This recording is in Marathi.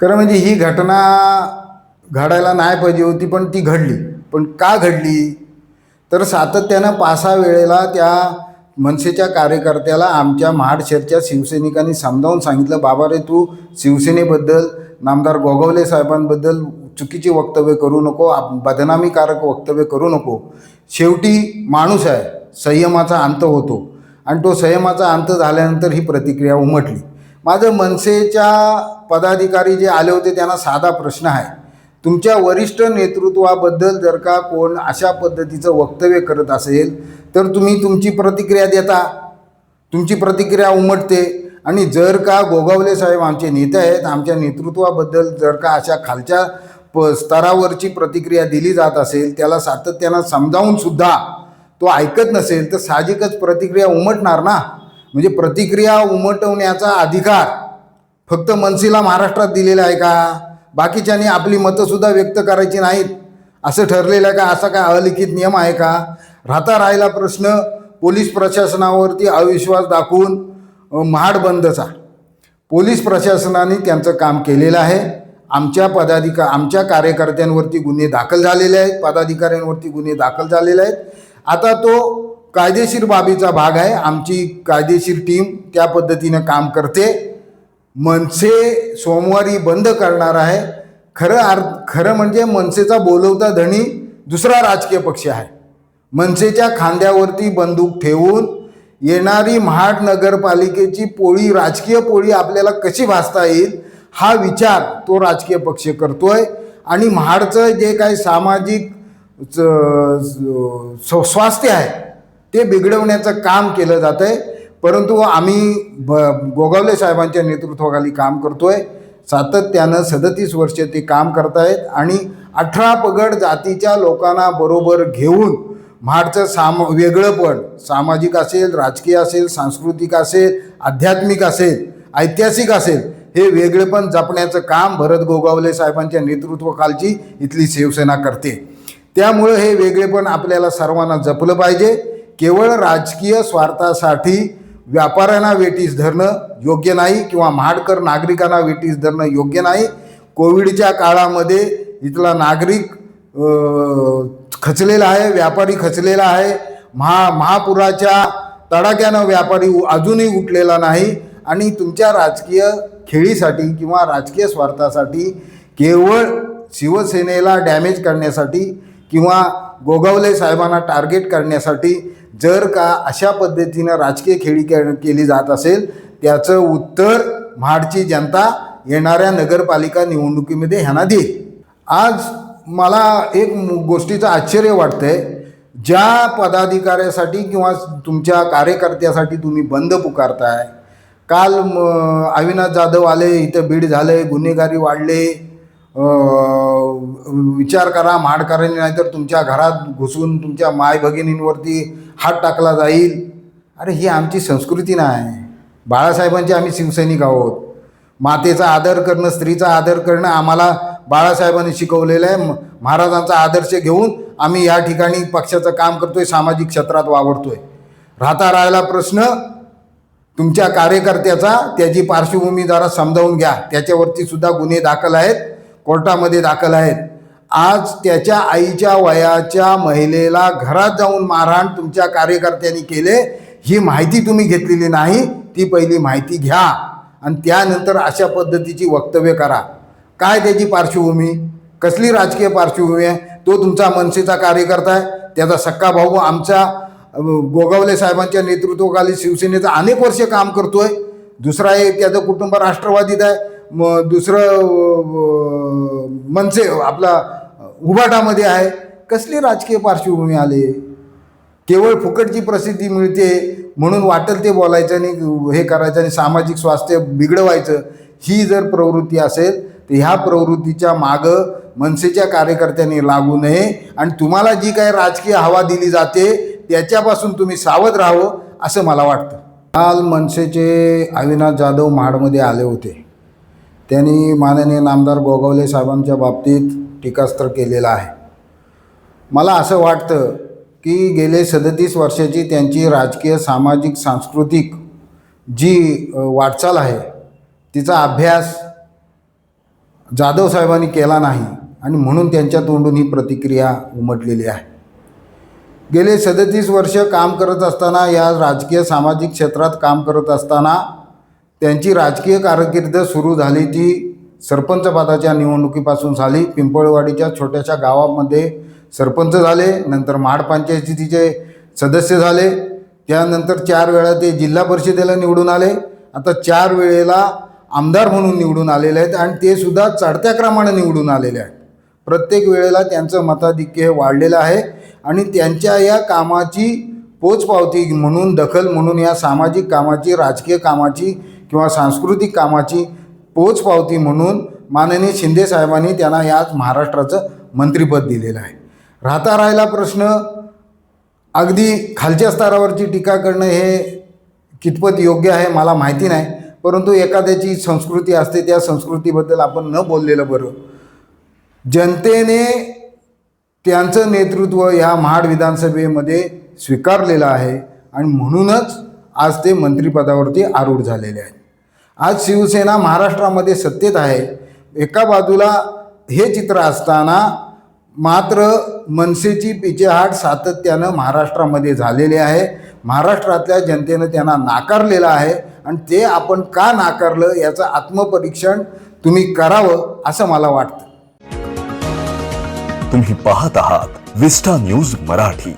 खरं म्हणजे ही घटना घडायला नाही पाहिजे होती पण ती घडली. पण का घडली? तर सातत्यानं पाच सहा वेळेला त्या मनसेच्या कार्यकर्त्याला आमच्या महाडशेरच्या शिवसैनिकांनी समजावून सांगितलं बाबा रे तू शिवसेनेबद्दल नामदार गोगवले साहेबांबद्दल चुकीची वक्तव्य करू नको आप- बदनामीकारक वक्तव्य करू नको. शेवटी माणूस आहे संयमाचा अंत होतो. आणि तो संयमाचा अंत झाल्यानंतर ही प्रतिक्रिया उमटली. माझं मनसेच्या पदाधिकारी जे आले होते त्यांना साधा प्रश्न आहे. तुमच्या वरिष्ठ नेतृत्वाबद्दल जर का कोण अशा पद्धतीचं वक्तव्य करत असेल तर तुम्ही तुमची प्रतिक्रिया देता. तुमची प्रतिक्रिया उमटते. आणि जर का गोगावले साहेब आमचे नेते आहेत आमच्या नेतृत्वाबद्दल जर का अशा खालच्या प स्तरावरची प्रतिक्रिया दिली जात असेल त्याला सातत्यानं समजावून सुद्धा तो ऐकत नसेल तर साहजिकच प्रतिक्रिया उमटणार ना. म्हणजे प्रतिक्रिया उमटवण्याचा अधिकार फक्त मनसेला महाराष्ट्रात दिलेला आहे का? बाकीच्यांनी आपली मतंसुद्धा व्यक्त करायची नाहीत. असं ठरलेलं आहे का? असा काय अलिखित नियम आहे का? राहता राहिला प्रश्न पोलीस प्रशासनावरती अविश्वास दाखवून महाड बंदचा. पोलीस प्रशासनाने त्यांचं काम केलेलं आहे. आमच्या पदाधिका आमच्या कार्यकर्त्यांवरती गुन्हे दाखल झालेले आहेत. पदाधिकाऱ्यांवरती गुन्हे दाखल झालेले आहेत. आता तो कायदेशीर बाबीचा भाग आहे. आमची कायदेशीर टीम त्या पद्धतीनं काम करते. मनसे सोमवारी बंद करणार आहे. खरं अर्थ खरं म्हणजे मनसेचा बोलवता धणी दुसरा राजकीय पक्ष आहे. मनसेच्या खांद्यावरती बंदूक ठेवून येणारी महाड नगरपालिकेची पोळी राजकीय पोळी आपल्याला कशी भासता येईल हा विचार तो राजकीय पक्ष करतोय. आणि महाडचं जे काही सामाजिक स्वास्थ्य आहे ते बिघडवण्याचं काम केलं जातं आहे परंतु आम्ही ब गोगावले साहेबांच्या नेतृत्वाखाली काम करतोय. सातत्यानं सदतीस वर्ष ते काम करतायत आणि अठरा पगड जातीच्या लोकांना बरोबर घेऊन महाडचं साम वेगळंपण सामाजिक असेल राजकीय असेल सांस्कृतिक असेल आध्यात्मिक असेल ऐतिहासिक असेल हे वेगळेपण जपण्याचं काम भरत गोगावले साहेबांच्या नेतृत्वाखालची इथली शिवसेना करते. त्यामुळं हे वेगळेपण आपल्याला सर्वांना जपलं पाहिजे. केवळ राजकीय स्वार्थासाठी व्यापाऱ्यांना वेटीस धरणं योग्य नाही किंवा महाडकर नागरिकांना वेटीस धरणं योग्य नाही. कोविडच्या काळामध्ये इथला नागरिक खचलेला आहे व्यापारी खचलेला आहे. महा महापुराच्या तडाख्यानं व्यापारी उ- अजूनही उठलेला नाही. आणि तुमच्या राजकीय खेळीसाठी किंवा राजकीय स्वार्थासाठी केवळ शिवसेनेला डॅमेज करण्यासाठी किंवा गोगावले साहेबांना टार्गेट करण्यासाठी जर का अशा पद्धतीनं राजकीय खेळी केली जात असेल त्याचं उत्तर महाडची जनता येणाऱ्या नगरपालिका निवडणुकीमध्ये ह्यांना देईल. आज मला एक मु- गोष्टीचं आश्चर्य वाटतं आहे ज्या पदाधिकाऱ्यासाठी किंवा तुमच्या कार्यकर्त्यासाठी तुम्ही बंद पुकारताय काल म, अविनाश जाधव आले इथं बीड झाले गुन्हेगारी वाढले विचार करा महाडकरांनी नाहीतर तुमच्या घरात घुसून तुमच्या माय भगिनींवरती हात टाकला जाईल. अरे ही आमची संस्कृती नाही. बाळासाहेबांचे आम्ही शिवसैनिक आहोत. मातेचा आदर करणं स्त्रीचा आदर करणं आम्हाला बाळासाहेबांनी शिकवलेलं आहे. म- महाराजांचा आदर्श घेऊन आम्ही या ठिकाणी पक्षाचं काम करतोय सामाजिक क्षेत्रात वावरतोय. राहता राहिला प्रश्न तुमच्या कार्यकर्त्याचा त्याची पार्श्वभूमी जरा समजावून घ्या. त्याच्यावरती सुद्धा गुन्हे दाखल आहेत. कोर्टामध्ये दाखल आहेत. आज त्याच्या आईच्या वयाच्या महिलेला घरात जाऊन मारहाण तुमच्या कार्यकर्त्यांनी केले ही माहिती तुम्ही घेतलेली नाही ती पहिली माहिती घ्या आणि त्यानंतर अशा पद्धतीची वक्तव्य करा. काय त्याची पार्श्वभूमी? कसली राजकीय पार्श्वभूमी आहे? तो तुमचा मनसेचा कार्यकर्ता आहे. त्याचा सक्का भाऊ आमच्या गोगावले साहेबांच्या नेतृत्वाखाली शिवसेनेचं अनेक वर्ष काम करतोय. दुसरा एक त्याचं कुटुंब राष्ट्रवादीत आहे. म दुसरं मनसे आपला उभाटामध्ये आहे. कसली राजकीय पार्श्वभूमी आली? केवळ फुकटची प्रसिद्धी मिळते म्हणून वाटेल ते बोलायचं आणि हे करायचं आणि सामाजिक स्वास्थ्य बिघडवायचं ही जर प्रवृत्ती असेल तर ह्या प्रवृत्तीच्या मागं मनसेच्या कार्यकर्त्यांनी लागू नये आणि तुम्हाला जी काही राजकीय हवा दिली जाते त्याच्यापासून तुम्ही सावध राहावं असं मला वाटतं. काल मनसेचे अविनाश जाधव महाडमध्ये आले होते. त्यांनी माननीय नामदार गोगावले साहेबांच्या बाबतीत टीकास्त्र केलेलं आहे. मला असं वाटतं की गेले सदतीस वर्षाची त्यांची राजकीय सामाजिक सांस्कृतिक जी वाटचाल आहे तिचा अभ्यास जाधव साहेबांनी केला नाही आणि म्हणून त्यांच्या तोंडून ही प्रतिक्रिया उमटलेली आहे. गेले सदतीस वर्ष काम करत असताना या राजकीय सामाजिक क्षेत्रात काम करत असताना त्यांची राजकीय कारकीर्द सुरू झाली ती सरपंचपदाच्या निवडणुकीपासून झाली. पिंपळवाडीच्या छोट्याशा गावामध्ये सरपंच झाले नंतर महाडपंचायतीचे सदस्य झाले. त्यानंतर चार वेळा ते जिल्हा परिषदेला निवडून आले. आता चार वेळेला आमदार म्हणून निवडून आलेले आहेत आणि ते सुद्धा चढत्या क्रमाने निवडून आलेले आहेत. प्रत्येक वेळेला त्यांचं मताधिक्य हे वाढलेलं आहे आणि त्यांच्या या कामाची पोचपावती म्हणून दखल म्हणून या सामाजिक कामाची राजकीय कामाची किंवा सांस्कृतिक कामाची पोचपावती म्हणून माननीय शिंदे साहेबांनी त्यांना याच महाराष्ट्राचं मंत्रिपद दिलेलं आहे. राहता राहिला प्रश्न अगदी खालच्या स्तरावरची टीका करणं हे कितपत योग्य आहे मला माहिती नाही परंतु एखाद्याची संस्कृती असते त्या संस्कृतीबद्दल आपण न बोललेलं बरं. जनतेने त्यांचं नेतृत्व या महाड विधानसभेमध्ये स्वीकारलेलं आहे आणि म्हणूनच आज ते मंत्रिपदावरती आरूढ झालेले आहेत. आज शिवसेना महाराष्ट्रामध्ये सत्तेत आहे. एका बाजूला हे चित्र असताना मात्र मनसेची पिछेहाट सातत्यानं महाराष्ट्रामध्ये झालेली आहे. महाराष्ट्रातल्या जनतेनं त्यांना नाकारलेलं आहे आणि ते आपण का नाकारलं याचं आत्मपरीक्षण तुम्ही करावं असं मला वाटतं. तुम्ही पाहत आहात विस्टा न्यूज मराठी.